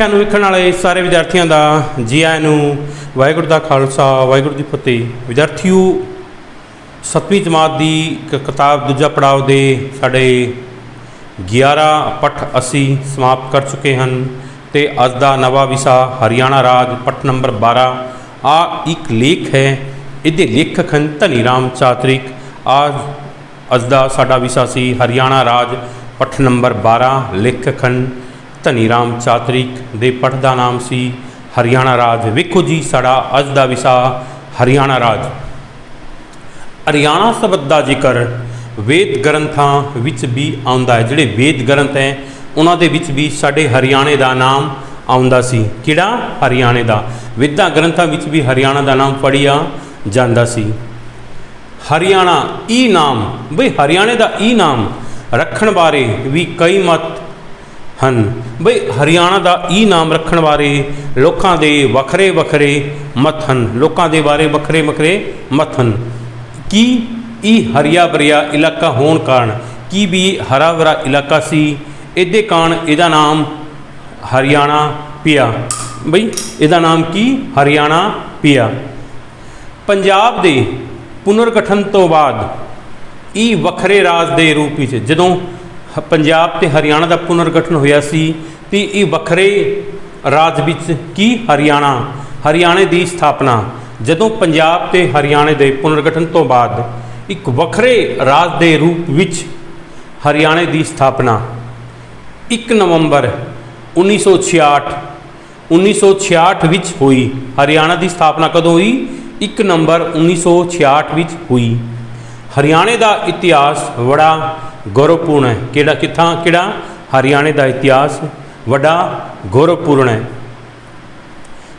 ਸਿੱਖਿਆ ਨੂੰ ਵੇਖਣ ਵਾਲੇ ਸਾਰੇ ਵਿਦਿਆਰਥੀਆਂ ਦਾ ਜੀ ਆਇਆਂ ਨੂੰ ਵਾਹਿਗੁਰੂ ਦਾ ਖਾਲਸਾ, ਵਾਹਿਗੁਰੂ ਦੀ ਫਤਿਹ। ਵਿਦਿਆਰਥੀਓ, ਸੱਤਵੀਂ ਜਮਾਤ ਦੀ ਕ- ਕਿਤਾਬ ਦੂਜਾ ਪੜਾਅ ਦੇ ਸਾਡੇ 11 ਪੱਠ ਅਸੀਂ ਸਮਾਪਤ ਕਰ ਚੁੱਕੇ ਹਨ ਤੇ ਅੱਜ ਦਾ ਨਵਾਂ ਵਿਸ਼ਾ ਹਰਿਆਣਾ ਰਾਜ, ਪੱਠ ਨੰਬਰ 12 ਆ ਇੱਕ ਲੇਖ ਹੈ, ਇਹਦੇ ਲੇਖਕ ਹਨ ਧਨੀ ਰਾਮ ਚਾਤਰਿਕ। ਆ ਅੱਜ ਦਾ ਸਾਡਾ ਵਿਸ਼ਾ ਸੀ ਹਰਿਆਣਾ ਰਾਜ, ਪੱਠ ਨੰਬਰ 12 ਲੇਖਕ ਹਨ ਧਨੀ ਰਾਮ ਚਾਤਰਿਕ ਦੇ ਪਠ ਦਾ ਨਾਮ ਸੀ। ਹਰਿਆਣਾ ਰਾਜ ਵੇਖੋ ਜੀ, ਸਾਡਾ ਅੱਜ ਦਾ ਵਿਸ਼ਾ ਹਰਿਆਣਾ ਰਾਜ। ਹਰਿਆਣਾ ਸ਼ਬਦ ਦਾ ਜ਼ਿਕਰ ਵੇਦ ਗ੍ਰੰਥਾਂ ਵਿੱਚ ਵੀ ਆਉਂਦਾ ਹੈ। ਜਿਹੜੇ ਵੇਦ ਗ੍ਰੰਥ ਹੈ, ਉਹਨਾਂ ਦੇ ਵਿੱਚ ਵੀ ਸਾਡੇ ਹਰਿਆਣੇ ਦਾ ਨਾਮ ਆਉਂਦਾ ਸੀ। ਕਿਹੜਾ? ਹਰਿਆਣੇ ਦਾ। ਵੇਦਾਂ ਗ੍ਰੰਥਾਂ ਵਿੱਚ ਵੀ ਹਰਿਆਣਾ ਦਾ ਨਾਮ ਪੜਿਆ ਜਾਂਦਾ ਸੀ। ਹਰਿਆਣਾ ਈ ਨਾਮ, ਬਈ ਹਰਿਆਣੇ ਦਾ ਈ ਨਾਮ ਰੱਖਣ ਬਾਰੇ ਵੀ ਕਈ ਮਤ ਹਨ। ਬਈ ਹਰਿਆਣਾ ਦਾ ਈ ਨਾਮ ਰੱਖਣ ਬਾਰੇ ਲੋਕਾਂ ਦੇ ਵੱਖਰੇ ਵੱਖਰੇ ਮਤ ਹਨ। ਲੋਕਾਂ ਦੇ ਬਾਰੇ ਵੱਖਰੇ ਵੱਖਰੇ ਮਤ ਹਨ। ਕੀ ਇਹ ਹਰੀਆ ਭਰਿਆ ਇਲਾਕਾ ਹੋਣ ਕਾਰਨ ਕੀ ਵੀ ਹਰਾ ਭਰਾ ਇਲਾਕਾ ਸੀ? ਇਹਦੇ ਕਾਰਨ ਇਹਦਾ ਨਾਮ ਹਰਿਆਣਾ ਪਿਆ। ਬਈ ਇਹਦਾ ਨਾਮ ਕੀ? ਹਰਿਆਣਾ ਪਿਆ। ਪੰਜਾਬ ਦੇ ਪੁਨਰਗਠਨ ਤੋਂ ਬਾਅਦ ਇਹ ਵੱਖਰੇ ਰਾਜ ਦੇ ਰੂਪ ਵਿੱਚ ਜਦੋਂ ਪੰਜਾਬ ਤੇ ਹਰਿਆਣਾ ਦਾ ਪੁਨਰਗਠਨ ਹੋਇਆ ਸੀ ਤੇ ਇਹ ਵੱਖਰੇ ਰਾਜ ਵਿੱਚ ਕੀ ਹਰਿਆਣਾ? ਹਰਿਆਣੇ ਦੀ ਸਥਾਪਨਾ, ਜਦੋਂ ਪੰਜਾਬ ਤੇ ਹਰਿਆਣੇ ਦੇ ਪੁਨਰਗਠਨ ਤੋਂ ਬਾਅਦ ਇੱਕ ਵੱਖਰੇ ਰਾਜ ਦੇ ਰੂਪ ਵਿੱਚ ਹਰਿਆਣੇ ਦੀ ਸਥਾਪਨਾ। 1 ਨਵੰਬਰ 1966 1966 ਵਿੱਚ ਹੋਈ। ਹਰਿਆਣਾ ਦੀ ਸਥਾਪਨਾ ਕਦੋਂ ਹੋਈ? 1 ਨਵੰਬਰ 1966 ਵਿੱਚ ਹੋਈ। ਹਰਿਆਣੇ ਦਾ ਇਤਿਹਾਸ ਬੜਾ ਗੌਰਵਪੂਰਨ ਹੈ। ਕਿਹੜਾ, ਕਿੱਥਾਂ, ਕਿਹੜਾ? ਹਰਿਆਣੇ ਦਾ ਇਤਿਹਾਸ ਵੱਡਾ ਗੌਰਵਪੂਰਨ ਹੈ।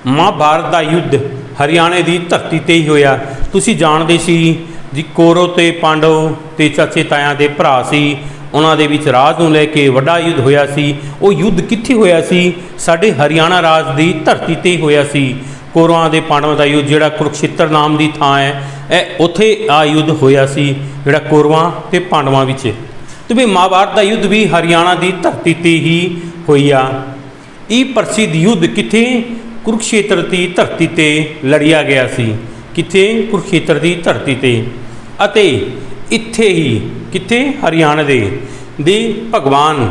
ਮਹਾਭਾਰਤ ਦਾ ਯੁੱਧ ਹਰਿਆਣੇ ਦੀ ਧਰਤੀ ਤੇ ਹੀ ਹੋਇਆ। ਤੁਸੀਂ ਜਾਣਦੇ ਸੀ ਜੀ, ਕੋਰੋ ਤੇ ਪਾਂਡਵ ਤੇ ਚਾਚੇ ਤਾਇਆਂ ਦੇ ਭਰਾ ਸੀ। ਉਹਨਾਂ ਦੇ ਵਿੱਚ ਰਾਜ ਨੂੰ ਲੈ ਕੇ ਵੱਡਾ ਯੁੱਧ ਹੋਇਆ ਸੀ। ਉਹ ਯੁੱਧ ਕਿੱਥੇ ਹੋਇਆ ਸੀ? ਸਾਡੇ ਹਰਿਆਣਾ ਰਾਜ ਦੀ ਧਰਤੀ ਤੇ ਹੀ ਹੋਇਆ ਸੀ। ਕੋਰਵਾਂ ਦੇ ਪਾਂਡਵਾਂ ਦਾ ਯੁੱਧ, ਜਿਹੜਾ ਕੁਰਕਸ਼ੇਤਰ ਨਾਮ ਦੀ ਥਾਂ ਹੈ। ਇਹ ਉੱਥੇ ਆ ਯੁੱਧ ਹੋਇਆ ਸੀ, ਜਿਹੜਾ ਕੌਰਵਾਂ ਤੇ ਪਾਂਡਵਾਂ ਵਿੱਚ। ਤੇ ਵੀ ਮਹਾਭਾਰਤ ਦਾ ਯੁੱਧ ਵੀ ਹਰਿਆਣਾ ਦੀ ਧਰਤੀ ਤੇ ਹੀ ਹੋਈ ਆ। ਇਹ ਪ੍ਰਸਿੱਧ ਯੁੱਧ ਕਿੱਥੇ? ਕੁਰੂਕਸ਼ੇਤਰ ਦੀ ਧਰਤੀ ਤੇ ਲੜਿਆ ਗਿਆ ਸੀ। ਕਿੱਥੇ? ਕੁਰੂਕਸ਼ੇਤਰ ਦੀ ਧਰਤੀ ਤੇ। ਅਤੇ ਇੱਥੇ ਹੀ, ਕਿੱਥੇ? ਹਰਿਆਣਾ ਦੇ। ਦੇ ਭਗਵਾਨ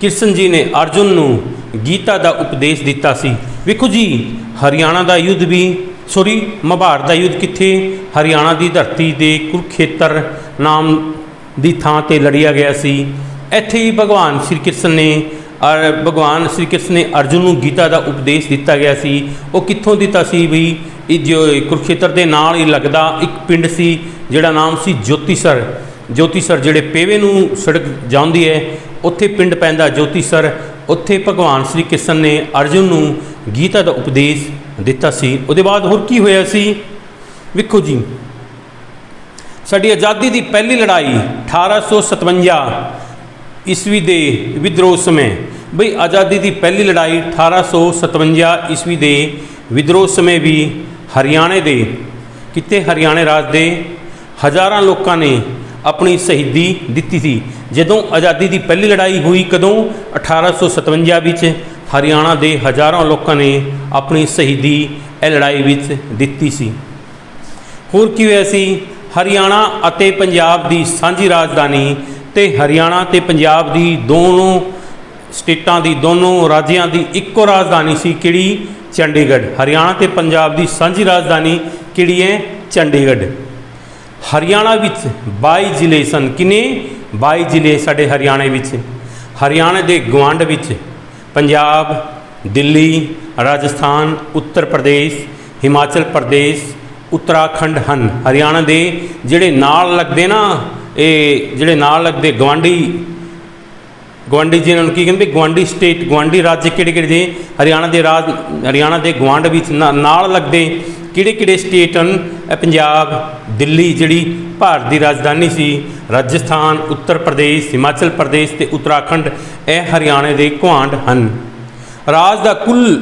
ਕ੍ਰਿਸ਼ਨ ਜੀ ਨੇ ਅਰਜੁਨ ਨੂੰ ਗੀਤਾ ਦਾ ਉਪਦੇਸ਼ ਦਿੱਤਾ ਸੀ। ਵੇਖੋ ਜੀ, ਹਰਿਆਣਾ ਦਾ ਯੁੱਧ ਵੀ ਸੋਰੀ ਮਹਾਭਾਰਤ ਦਾ ਯੁੱਧ ਕਿੱਥੇ? ਹਰਿਆਣਾ ਦੀ ਧਰਤੀ ਦੇ ਕੁਰਖੇਤਰ ਨਾਮ ਦੀ ਥਾਂ ਤੇ ਲੜਿਆ ਗਿਆ ਸੀ। ਇੱਥੇ ਹੀ ਭਗਵਾਨ ਸ਼੍ਰੀ ਕ੍ਰਿਸ਼ਨ ਨੇ ਔਰ ਭਗਵਾਨ ਸ਼੍ਰੀ ਕ੍ਰਿਸ਼ਨ ਨੇ ਅਰਜੁਨ ਨੂੰ ਗੀਤਾ ਦਾ ਉਪਦੇਸ਼ ਦਿੱਤਾ ਗਿਆ ਸੀ। ਉਹ ਕਿੱਥੋਂ ਦਿੱਤਾ ਸੀ ਵੀ ਇਹ ਜੋ ਕੁਰੂਕਸ਼ੇਤਰ ਦੇ ਨਾਲ ਹੀ ਲੱਗਦਾ ਇੱਕ ਪਿੰਡ ਸੀ, ਜਿਹੜਾ ਨਾਮ ਸੀ ਜੋਤੀਸਰ। ਜੋਤੀਸਰ ਜਿਹੜੇ ਪੇਵੇ ਨੂੰ ਸੜਕ ਜਾਂਦੀ ਹੈ, ਉੱਥੇ ਪਿੰਡ ਪੈਂਦਾ ਜੋਤੀਸਰ। ਉੱਥੇ ਭਗਵਾਨ ਸ਼੍ਰੀ ਕ੍ਰਿਸ਼ਨ ਨੇ ਅਰਜੁਨ ਨੂੰ ਗੀਤਾ ਦਾ ਉਪਦੇਸ਼ ਦਿੱਤਾ ਸੀ। ਉਹਦੇ ਬਾਅਦ ਹੋਰ ਕੀ ਹੋਇਆ ਸੀ? ਵੇਖੋ ਜੀ। ਸਾਡੀ ਆਜ਼ਾਦੀ ਦੀ ਪਹਿਲੀ ਲੜਾਈ 1857 ਈਸਵੀ ਦੇ ਵਿਦਰੋਹ ਸਮੇਂ। ਬਈ, ਆਜ਼ਾਦੀ ਦੀ ਪਹਿਲੀ ਲੜਾਈ 1857 ਈਸਵੀ ਦੇ ਵਿਦਰੋਹ ਸਮੇਂ ਵੀ ਹਰਿਆਣੇ ਦੇ, ਕਿਤੇ ਹਰਿਆਣੇ ਰਾਜ ਦੇ ਹਜ਼ਾਰਾਂ ਲੋਕਾਂ ਨੇ ਆਪਣੀ ਸ਼ਹੀਦੀ ਦਿੱਤੀ ਸੀ। ਜਦੋਂ ਆਜ਼ਾਦੀ ਦੀ ਪਹਿਲੀ ਲੜਾਈ ਹੋਈ ਕਦੋਂ? 1857 ਵਿੱਚ। ਹਰਿਆਣਾ ਦੇ ਹਜ਼ਾਰਾਂ ਲੋਕਾਂ ਨੇ ਆਪਣੀ ਸ਼ਹੀਦੀ ਇਹ ਲੜਾਈ ਵਿੱਚ ਦਿੱਤੀ ਸੀ। ਹੋਰ ਕੀ ਹੋਇਆ ਸੀ? ਹਰਿਆਣਾ ਅਤੇ ਪੰਜਾਬ ਦੀ ਸਾਂਝੀ ਰਾਜਧਾਨੀ ਤੇ ਹਰਿਆਣਾ ਤੇ ਪੰਜਾਬ ਦੀ ਦੋਨੋਂ ਸਟੇਟਾਂ ਦੀ ਦੋਨੋਂ ਰਾਜਿਆਂ ਦੀ ਇੱਕੋ ਰਾਜਧਾਨੀ ਸੀ ਕਿਹੜੀ? ਚੰਡੀਗੜ੍ਹ। ਹਰਿਆਣਾ ਤੇ ਪੰਜਾਬ ਦੀ ਸਾਂਝੀ ਰਾਜਧਾਨੀ ਕਿਹੜੀ ਹੈ? ਚੰਡੀਗੜ੍ਹ। ਹਰਿਆਣਾ ਵਿੱਚ 22 ਜ਼ਿਲ੍ਹੇ ਸਨ। ਕਿੰਨੇ? 22 ਜ਼ਿਲ੍ਹੇ ਸਾਡੇ ਹਰਿਆਣੇ ਵਿੱਚ। ਹਰਿਆਣਾ ਦੇ ਗਵਾਂਡ ਵਿੱਚ ਪੰਜਾਬ, ਦਿੱਲੀ, ਰਾਜਸਥਾਨ, ਉੱਤਰ ਪ੍ਰਦੇਸ਼, ਹਿਮਾਚਲ ਪ੍ਰਦੇਸ਼, ਉੱਤਰਾਖੰਡ ਹਨ। ਹਰਿਆਣਾ ਦੇ ਜਿਹੜੇ ਨਾਲ ਲੱਗਦੇ ਨਾ, ਇਹ ਜਿਹੜੇ ਨਾਲ ਲੱਗਦੇ ਗਵਾਂਡੀ ਗਵਾਂਡੀ ਜਿਹਨਾਂ ਨੂੰ ਕੀ ਕਹਿੰਦੇ ਗਵਾਂਡੀ ਸਟੇਟ ਗਵਾਂਡੀ ਰਾਜ ਕਿਹੜੇ ਕਿਹੜੇ ਜੇ ਹਰਿਆਣਾ ਦੇ ਰਾਜ, ਹਰਿਆਣਾ ਦੇ ਗਵਾਂਡ ਵਿੱਚ ਨਾ- ਨਾਲ ਲੱਗਦੇ ਕਿਹੜੇ ਕਿਹੜੇ ਸਟੇਟ ਹਨ? ਇਹ ਪੰਜਾਬ, ਦਿੱਲੀ ਜਿਹੜੀ ਭਾਰਤ ਦੀ ਰਾਜਧਾਨੀ ਸੀ, ਰਾਜਸਥਾਨ, ਉੱਤਰ ਪ੍ਰਦੇਸ਼, ਹਿਮਾਚਲ ਪ੍ਰਦੇਸ਼ ਤੇ ਉੱਤਰਾਖੰਡ, ਇਹ ਹਰਿਆਣੇ ਦੇ ਗੁਆਂਢ ਹਨ। ਰਾਜ ਦਾ ਕੁੱਲ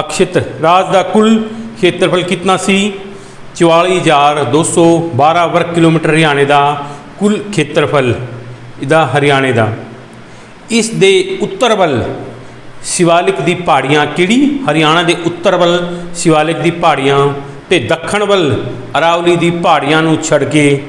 ਅਕਸ਼ੇਤਰ ਰਾਜ ਦਾ ਕੁੱਲ ਖੇਤਰਫਲ ਕਿੰਨਾ ਸੀ? 44212 ਵਰਗ ਕਿਲੋਮੀਟਰ ਹਰਿਆਣੇ ਦਾ ਕੁੱਲ ਖੇਤਰਫਲ, ਇਹਦਾ ਹਰਿਆਣੇ ਦਾ। ਇਸ ਦੇ ਉੱਤਰ ਵੱਲ ਸ਼ਿਵਾਲਿਕ ਦੀ ਪਹਾੜੀਆਂ ਕਿਹੜੀ? ਹਰਿਆਣਾ ਦੇ ਉੱਤਰ ਵੱਲ, ਸ਼ਿਵਾਲਿਕ ਦੀ ਪਹਾੜੀਆਂ ਤੇ ਦੱਖਣ ਵੱਲ, ਅਰਾਵਲੀ ਦੀ ਪਹਾੜੀਆਂ ਨੂੰ ਛੱਡ ਕੇ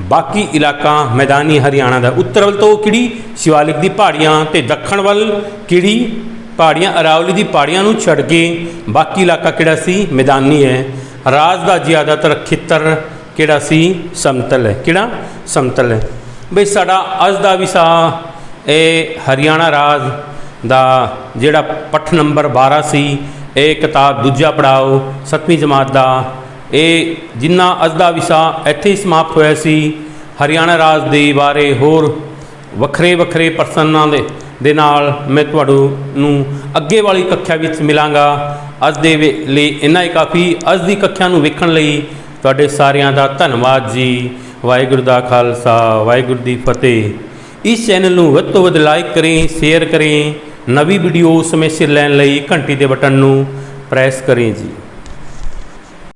ਬਾਕੀ ਇਲਾਕਾ ਮੈਦਾਨੀ ਹਰਿਆਣਾ ਦਾ। ਉੱਤਰ ਵੱਲ ਤੋਂ ਕਿਹੜੀ? ਸ਼ਿਵਾਲਿਕ ਦੀ ਪਹਾੜੀਆਂ ਤੇ ਦੱਖਣ ਵੱਲ ਕਿਹੜੀ? ਪਹਾੜੀਆਂ, ਅਰਾਵਲੀ ਦੀ ਪਹਾੜੀਆਂ ਨੂੰ ਛੱਡ ਕੇ ਬਾਕੀ ਇਲਾਕਾ ਕਿਹੜਾ ਸੀ? ਮੈਦਾਨੀ ਹੈ। ਰਾਜ ਦਾ ਜ਼ਿਆਦਾਤਰ ਖੇਤਰ ਕਿਹੜਾ ਸੀ? ਸਮਤਲ ਹੈ। ਕਿਹੜਾ? ਸਮਤਲ ਹੈ। ਬਈ ਸਾਡਾ ਅੱਜ ਦਾ ਵਿਸ਼ਾ ਇਹ ਹਰਿਆਣਾ ਰਾਜ ਦਾ ਜਿਹੜਾ ਪੱਠ ਨੰਬਰ 12 ਸੀ, ਇਹ ਕਿਤਾਬ ਦੂਜਾ ਪੜਾਓ 7ਵੀਂ ਜਮਾਤ ਦਾ। ਇਹ ਜਿੰਨਾ ਅੱਜ ਦਾ ਵਿਸ਼ਾ ਇੱਥੇ ਹੀ ਸਮਾਪਤ ਹੋਇਆ ਸੀ, ਹਰਿਆਣਾ ਰਾਜ ਦੇ ਬਾਰੇ ਹੋਰ ਵੱਖਰੇ ਵੱਖਰੇ ਪਰਸਨਾਂ ਦੇ ਦੇ ਨਾਲ ਮੈਂ ਤੁਹਾਨੂੰ ਨੂੰ ਅੱਗੇ ਵਾਲੀ ਕੱਖਿਆ ਵਿੱਚ ਮਿਲਾਂਗਾ। ਅੱਜ ਦੇ ਲਈ ਇੰਨਾ ਹੀ ਕਾਫੀ। ਅੱਜ ਦੀ ਕੱਖਿਆ ਨੂੰ ਵੇਖਣ ਲਈ ਤੁਹਾਡੇ ਸਾਰਿਆਂ ਦਾ ਧੰਨਵਾਦ ਜੀ। ਵਾਹਿਗੁਰੂ ਦਾ ਖਾਲਸਾ, ਵਾਹਿਗੁਰੂ ਦੀ ਫਤਿਹ। ਇਸ ਚੈਨਲ ਨੂੰ ਵੱਧ ਤੋਂ ਵੱਧ ਲਾਈਕ ਕरें ਸ਼ੇਅਰ ਕरें ਨਵੀਂ ਵੀਡੀਓ ਸਮੇਂ ਸਿਰ ਲੈਣ ਲਈ ਘੰਟੀ ਦੇ ਬਟਨ ਨੂੰ ਪ੍ਰੈਸ ਕरें ਜੀ।